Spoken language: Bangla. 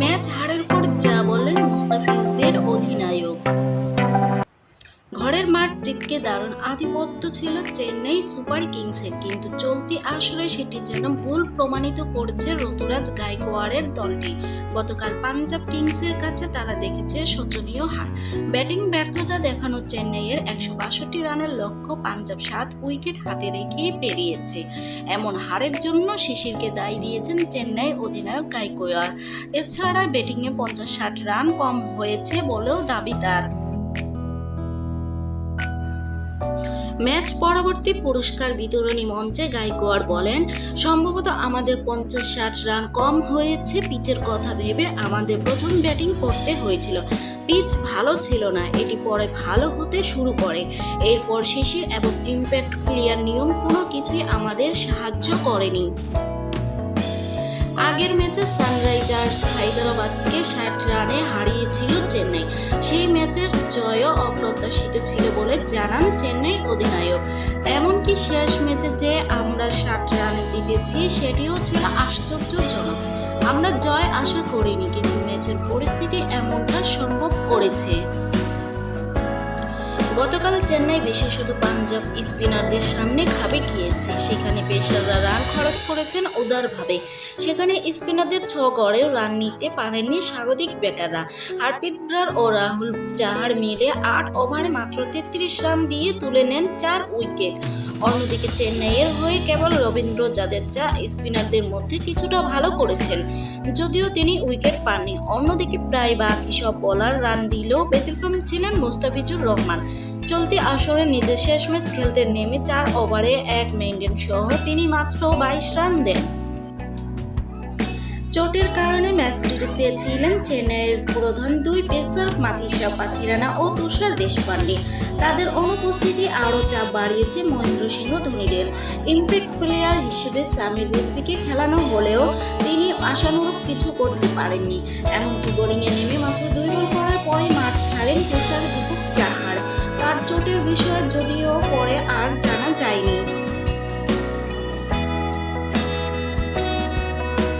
ম্যাচ জিতকে দারুণ আধিপত্য ছিল চেন্নাই সুপার কিংসের, কিন্তু চলতি আসরে সেটি যেন ভুল প্রমাণিত করেছে ঋতুরাজ গায়কোয়াড়ের দলটি। গতকাল পাঞ্জাব কিংসের কাছে তারা দেখেছে শোচনীয় হার। ব্যাটিং ব্যর্থতা দেখানো চেন্নাইয়ের একশো বাষট্টি রানের লক্ষ্য পাঞ্জাব সাত উইকেট হাতে রেখেই পেরিয়েছে। এমন হারের জন্য শিশিরকে দায়ী দিয়েছেন চেন্নাই অধিনায়ক গায়কোয়াড়। এছাড়া ব্যাটিংয়ে পঞ্চাশ ষাট রান কম হয়েছে বলেও দাবি তার। ম্যাচ পরবর্তী পুরস্কার বিতরণী মঞ্চে গায়কোয়াড় বলেন, সম্ভবত আমাদের পঞ্চাশ ষাট রান কম হয়েছে, পিচের কথা ভেবে আমাদের প্রথম ব্যাটিং করতে হয়েছিল। পিচ ভালো ছিল না, এটি পরে ভালো হতে শুরু করে। এরপর শিশির এবং ইম্প্যাক্ট ক্লিয়ার নিয়ম কোনো কিছুই আমাদের সাহায্য করেনি। আগের ম্যাচে সানরাইজার্স হায়দ্রাবাদকে ষাট রানে হারিয়েছিল চেন্নাই। সেই ম্যাচের জয়ও অপ্রত্যাশিত ছিল বলে জানান চেন্নাই অধিনায়ক। এমনকি শেষ ম্যাচে যে আমরা ষাট রানে জিতেছি, সেটিও ছিল আশ্চর্যজনক। আমরা জয় আশা করিনি, কিন্তু ম্যাচের পরিস্থিতি এমনটা সম্ভব করেছে। গতকাল চেন্নাই বিশেষত পাঞ্জাব স্পিনারদের সামনে খাবে গিয়েছে। সেখানে পেশাররা রান খরচ করেছেন উদারভাবে। সেখানে স্পিনারদের ছ গড়েও রান নিতে পারেননি স্বাগতিক ব্যাটাররা। হারপিটরার ও রাহুল চাহার মিলে আট ওভারে মাত্র তেত্রিশ রান দিয়ে তুলে নেন চার উইকেট। অন্যদিকে চেন্নাইয়ের হয়ে কেবল রবীন্দ্র জাদেজা স্পিনারদের মধ্যে কিছুটা ভালো করেছেন। যদিও তিনি উইকেট পাননি। অন্যদিকে প্রায় বাকি সব বলার রান দিলেও ব্যতিক্রম ছিলেন মোস্তাফিজুর রহমান। চলতি আসরে নিজের শেষ ম্যাচ খেলতে নেমে চার ওভারে এক মেইনডেন সহ তিনি মাত্র বাইশ রান দেন। চোটের কারণে ম্যাচটিতে ছিলেন চেন্নাইয়ের প্রধান দুই পেসার মাথিসা পাথিরানা ও তুষার দেশপান্ডে। তাদের অনুপস্থিতি আরও চাপ বাড়িয়েছে মহেন্দ্র সিংহ ধোনিদের। ইম্প্যাক্ট প্লেয়ার হিসেবে সামির রিজভিকে খেলানো হলেও তিনি আশানুরূপ কিছু করতে পারেননি। এমনকি বোলিংয়ে নেমে মাত্র দুই বল করার পরে মাঠ ছাড়েন পেসার দীপক চাহার তার চোটের বিষয়ে যদিও পরে আর